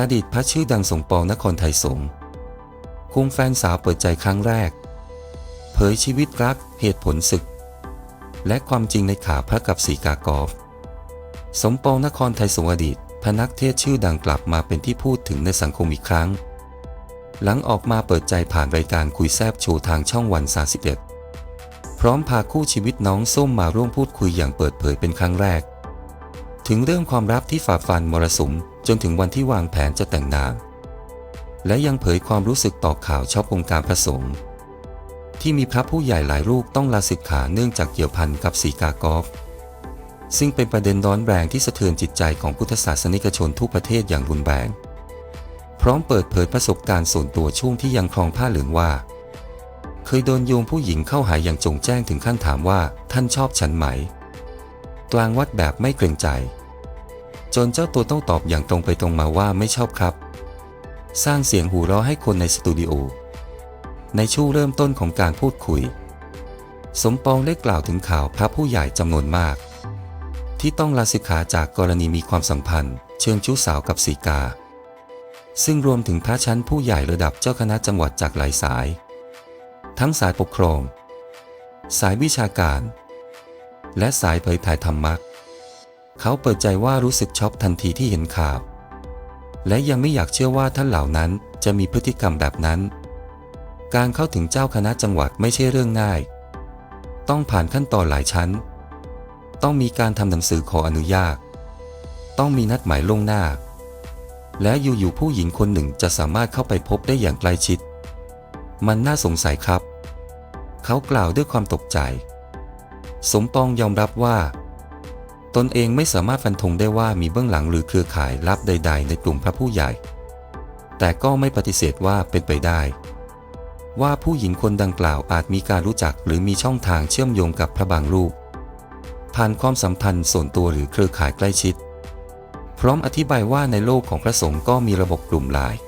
อดีตพระชื่อดังสงปองนครไทยสงคุมแฟนสาวเปิดใจครั้งแรก เผยชีวิตรักเหตุผลศึก และความจริงในขาพระกับสีกากอฟสมปองนครไทยสงอดีตพนักเทศชื่อดังกลับมาเป็นที่พูดถึงในสังคมอีกครั้ง หลังออกมาเปิดใจผ่านรายการคุยแซบโชว์ทางช่องวัน31พร้อมพาคู่ชีวิตน้องส้มมาร่วมพูดคุยอย่างเปิดเผยเป็นครั้งแรก ถึงเรื่องความรักที่ฝ่าฟันมรสุมจนถึงวันที่วางแผนจะแต่งงาน และยังเผยความรู้สึกต่อข่าวชอบวงการพระสงฆ์ที่มีพระผู้ใหญ่หลายรูปต้องลาสิกขาเนื่องจากเกี่ยวพันกับสีกากอฟซึ่งเป็นประเด็นร้อนแรงที่สะเทือนจิตใจของพุทธศาสนิกชนทุกประเทศอย่างรุนแรง พร้อมเปิดเผยประสบการณ์ส่วนตัวช่วงที่ยังครองผ้าเหลืองว่า เคยโดนโยมผู้หญิงเข้าหาอย่างจงแจ้งถึงขั้นถามว่าท่านชอบฉันไหม กลางวัดแบบไม่เกรงใจ จนเจ้าตัวต้องตอบอย่างตรงไปตรงมาว่าไม่ชอบครับ สร้างเสียงหูเราะให้คนในสตูดิโอ ในช่วงเริ่มต้นของการพูดคุย สมปองได้กล่าวถึงข่าวพระผู้ใหญ่จำนวนมาก ที่ต้องลาสิกขาจากกรณีมีความสัมพันธ์ เชิงชู้สาวกับสีกา ซึ่งรวมถึงพระชั้นผู้ใหญ่ระดับเจ้าคณะจังหวัดจากหลายสาย ทั้งสายปกครอง สายวิชาการ และสายเผยแผ่ธรรมะ เขาเปิดใจว่ารู้สึกช็อกทันทีที่เห็นข่าว และยังไม่อยากเชื่อว่าท่านเหล่านั้นจะมีพฤติกรรมแบบนั้น การเข้าถึงเจ้าคณะจังหวัดไม่ใช่เรื่องง่าย ต้องผ่านขั้นตอนหลายชั้น ต้องมีการทำหนังสือขออนุญาต ต้องมีนัดหมายล่วงหน้า และอยู่ๆผู้หญิงคนหนึ่งจะสามารถเข้าไปพบได้อย่างใกล้ชิด มันน่าสงสัยครับ เขากล่าวด้วยความตกใจ สมปองยอมรับว่า ตนเองไม่สามารถฟันธงได้ว่ามีเบื้องหลังหรือเครือข่ายลับใด ๆ ในกลุ่มพระผู้ใหญ่ แต่ก็ไม่ปฏิเสธว่าเป็นไปได้ ว่าผู้หญิงคนดังกล่าวอาจมีการรู้จักหรือมีช่องทางเชื่อมโยงกับพระบางรูป ผ่านความสัมพันธ์ส่วนตัวหรือเครือข่ายใกล้ชิด พร้อมอธิบายว่าในโลกของพระสงฆ์ก็มีระบบกลุ่มไลน์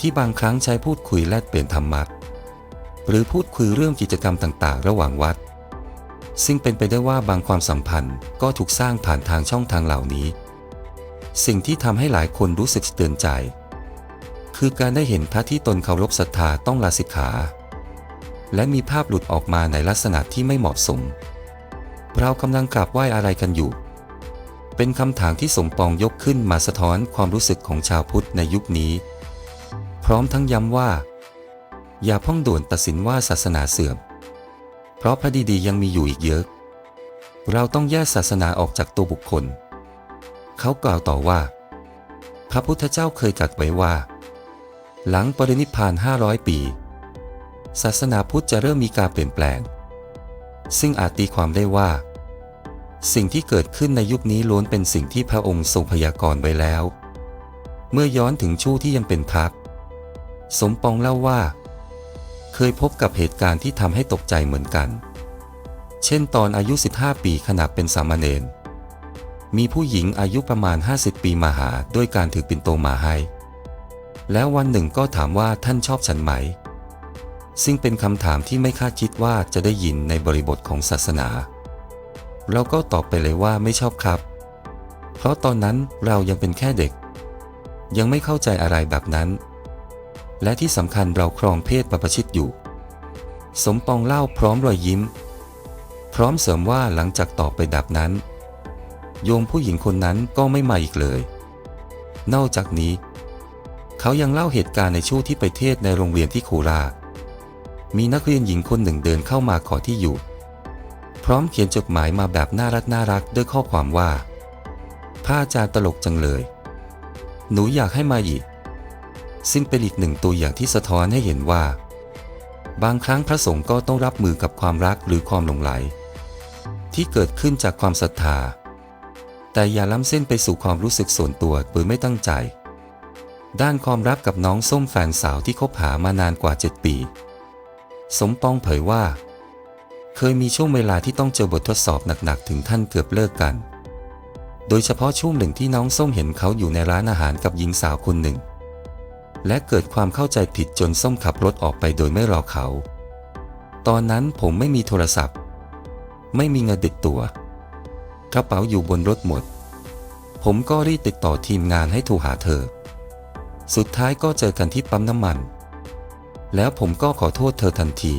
ที่บางครั้งใช้พูดคุยแลกเปลี่ยนธรรมะหรือพูดคุยเรื่องกิจกรรมต่าง ๆ ระหว่างวัด ซึ่งเป็นไปได้ว่าบางความสัมพันธ์ก็ถูกสร้างผ่านทางช่องทางเหล่านี้ สิ่งที่ทำให้หลายคนรู้สึกเตือนใจ คือการได้เห็นพระที่ตนเคารพศรัทธาต้องลาสิกขา และมีภาพหลุดออกมาในลักษณะที่ไม่เหมาะสม เรากำลังกราบไหว้อะไรกันอยู่ เป็นคำถามที่สมปองยกขึ้นมาสะท้อนความรู้สึกของชาวพุทธในยุคนี้ พร้อมทั้งย้ำว่า อย่าพ่องด่วนตัดสินว่าศาสนาเสื่อม เพราะพระดีๆยังมีอยู่อีกเยอะ เราต้องแยกศาสนาออกจากตัวบุคคล เขากล่าวต่อว่า พระพุทธเจ้าเคยตรัสไว้ว่า หลังปรินิพพาน 500 ปี ศาสนาพุทธจะเริ่มมีการเปลี่ยนแปลง ซึ่งอาจตีความได้ว่า สิ่งที่เกิดขึ้นในยุคนี้ล้วนเป็นสิ่งที่พระองค์ทรงพยากรณ์ไว้แล้ว เมื่อย้อนถึงช่วงที่ยังเป็นพักสมปองเล่าว่า เคยพบกับเหตุการณ์ที่ทำให้ตกใจเหมือนกัน เช่นตอนอายุ 15 ปีขณะเป็นสามเณร มีผู้หญิงอายุประมาณ 50 ปีมาหาด้วยการถือปิ่นโตมาให้ แล้ววันหนึ่งก็ถามว่าท่านชอบฉันไหม ซึ่งเป็นคำถามที่ไม่คาดคิดว่าจะได้ยินในบริบทของศาสนา เราก็ตอบไปเลยว่าไม่ชอบครับ เพราะตอนนั้นเรายังเป็นแค่เด็ก ยังไม่เข้าใจอะไรแบบนั้น และที่สำคัญเราครองเพศประประชิดอยู่ สมปองเล่าพร้อมรอยยิ้ม พร้อมเสริมว่าหลังจากตอบไปดับนั้น โยมผู้หญิงคนนั้นก็ไม่มาอีกเลย นอกจากนี้ เขายังเล่าเหตุการณ์ในช่วงที่ไปเทศในโรงเรียนที่โคราชมีนักเรียนหญิงคนหนึ่งเดินเข้ามาขอที่อยู่ พร้อมเขียนจดหมายมาแบบน่ารักน่ารักด้วยข้อความว่าพระอาจารย์ตลกจังเลย หนูอยากให้มาอีก ซึ่งเป็นอีกหนึ่งตัวอย่างที่สะท้อนให้เห็นว่า บางครั้งพระสงฆ์ก็ต้องรับมือกับความรักหรือความหลงไหล ที่เกิดขึ้นจากความศรัทธา แต่อย่าล้ำเส้นไปสู่ความรู้สึกส่วนตัวโดยไม่ตั้งใจ ด้านความรักกับน้องส้มแฟนสาวที่คบหามานานกว่า 7 ปี สมปองเผยว่า เคยมีช่วงเวลาที่ต้องเจอบททดสอบหนักๆ ถึงท่านเกือบเลิกกัน โดยเฉพาะช่วงหนึ่งที่น้องส้มเห็นเขาอยู่ในร้านอาหารกับหญิงสาวคนหนึ่ง และเกิดความเข้าใจผิดจนส้มขับรถออกไปโดยไม่รอเขา ตอนนั้นผมไม่มีโทรศัพท์ ไม่มีเงินติดตัว กระเป๋าอยู่บนรถหมด ผมก็รีบติดต่อทีมงานให้โทรหาเธอ สุดท้ายก็เจอกันที่ปั๊มน้ำมัน แล้วผมก็ขอโทษเธอทันที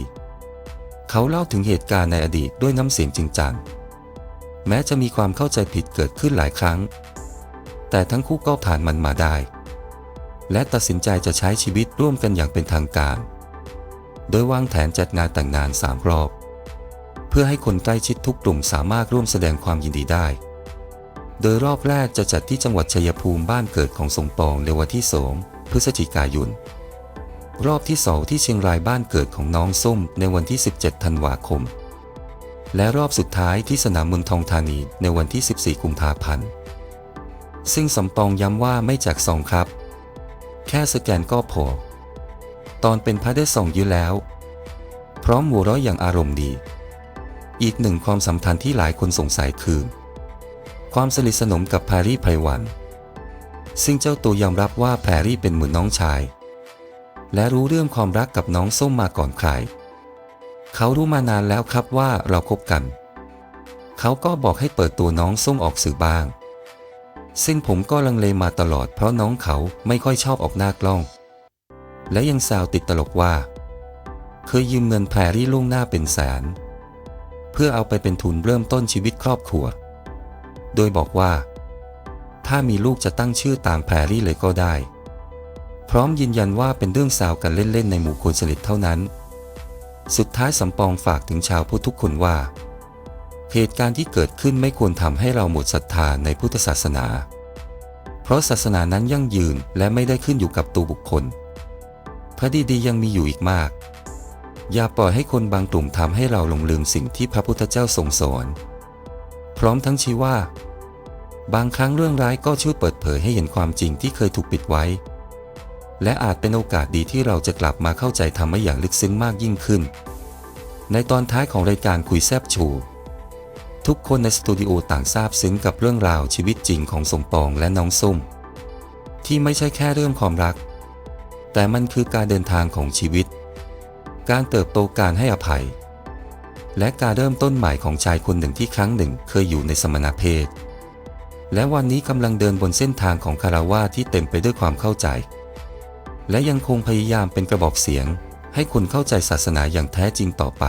เขาเล่าถึงเหตุการณ์ในอดีตด้วยน้ำเสียงจริงจัง แม้จะมีความเข้าใจผิดเกิดขึ้นหลายครั้ง แต่ทั้งคู่ก็ผ่านมันมาได้ และตัดสินใจจะใช้ชีวิตร่วมกันอย่างเป็นทางการ โดยวางแผนจัดงานแต่งงานสามรอบ เพื่อให้คนใกล้ชิดทุกกลุ่มสามารถร่วมแสดงความยินดีได้ โดยรอบแรกจะจัดที่จังหวัดชัยภูมิบ้านเกิดของสมปองในวันที่สองพฤศจิกายน รอบที่สองที่เชียงรายบ้านเกิดของน้องส้มในวันที่ 17 ธันวาคม และรอบสุดท้ายที่สนามเมืองทองธานีในวันที่ 14 กุมภาพันธ์ ซึ่งสมปองย้ำว่าไม่จากซองครับ แค่สแกนก็พอ ตอนเป็นพระได้ส่องยื้อแล้ว พร้อมหัวเราะอย่างอารมณ์ดี อีกหนึ่งความสัมพันธ์ที่หลายคนสงสัยคือ ความสนิทสนมกับแพรรี่ไพวัน ซึ่งเจ้าตัวยอมรับว่าแพรรี่เป็นเหมือนน้องชาย และรู้เรื่องความรักกับน้องส้มมาก่อนใคร เขารู้มานานแล้วครับว่าเราคบกัน เขาก็บอกให้เปิดตัวน้องส้มออกสื่อบ้าง ซึ่งผมก็ลังเลมาตลอดเพราะน้องเขาไม่ค่อยชอบออกหน้ากล้อง และยังแซวติดตลกว่า เคยยืมเงินแพรรี่ล่วงหน้าเป็นแสน เพื่อเอาไปเป็นทุนเริ่มต้นชีวิตครอบครัว โดยบอกว่า ถ้ามีลูกจะตั้งชื่อตามแพรรี่เลยก็ได้ พร้อมยืนยันว่าเป็นเรื่องแซวกันเล่นๆในหมู่คนสนิทเท่านั้น สุดท้ายสำปองฝากถึงชาวพุทธทุกคนว่า เหตุการณ์ที่เกิดขึ้นไม่ควรทำให้เราหมดศรัทธาในพุทธศาสนา เพราะศาสนานั้นยั่งยืนและไม่ได้ขึ้นอยู่กับตัวบุคคล พระดีๆยังมีอยู่อีกมาก อย่าปล่อยให้คนบางกลุ่มทำให้เราหลงลืมสิ่งที่พระพุทธเจ้าทรงสอน พร้อมทั้งชี้ว่า บางครั้งเรื่องร้ายก็ช่วยเปิดเผยให้เห็นความจริงที่เคยถูกปิดไว้ และอาจเป็นโอกาสดีที่เราจะกลับมาเข้าใจธรรมะอย่างลึกซึ้งมากยิ่งขึ้น ในตอนท้ายของรายการคุยแซบชู ทุกคนในสตูดิโอต่างซาบซึ้งกับเรื่องราวชีวิตจริงของสมปองและน้องส้ม ที่ไม่ใช่แค่เรื่องความรัก แต่มันคือการเดินทางของชีวิต การเติบโตการให้อภัย และการเริ่มต้นใหม่ของชายคนหนึ่งที่ครั้งหนึ่งเคยอยู่ในสมณเพศ และวันนี้กำลังเดินบนเส้นทางของคาราวะที่เต็มไปด้วยความเข้าใจ และยังคงพยายามเป็นกระบอกเสียง ให้คนเข้าใจศาสนาอย่างแท้จริงต่อไป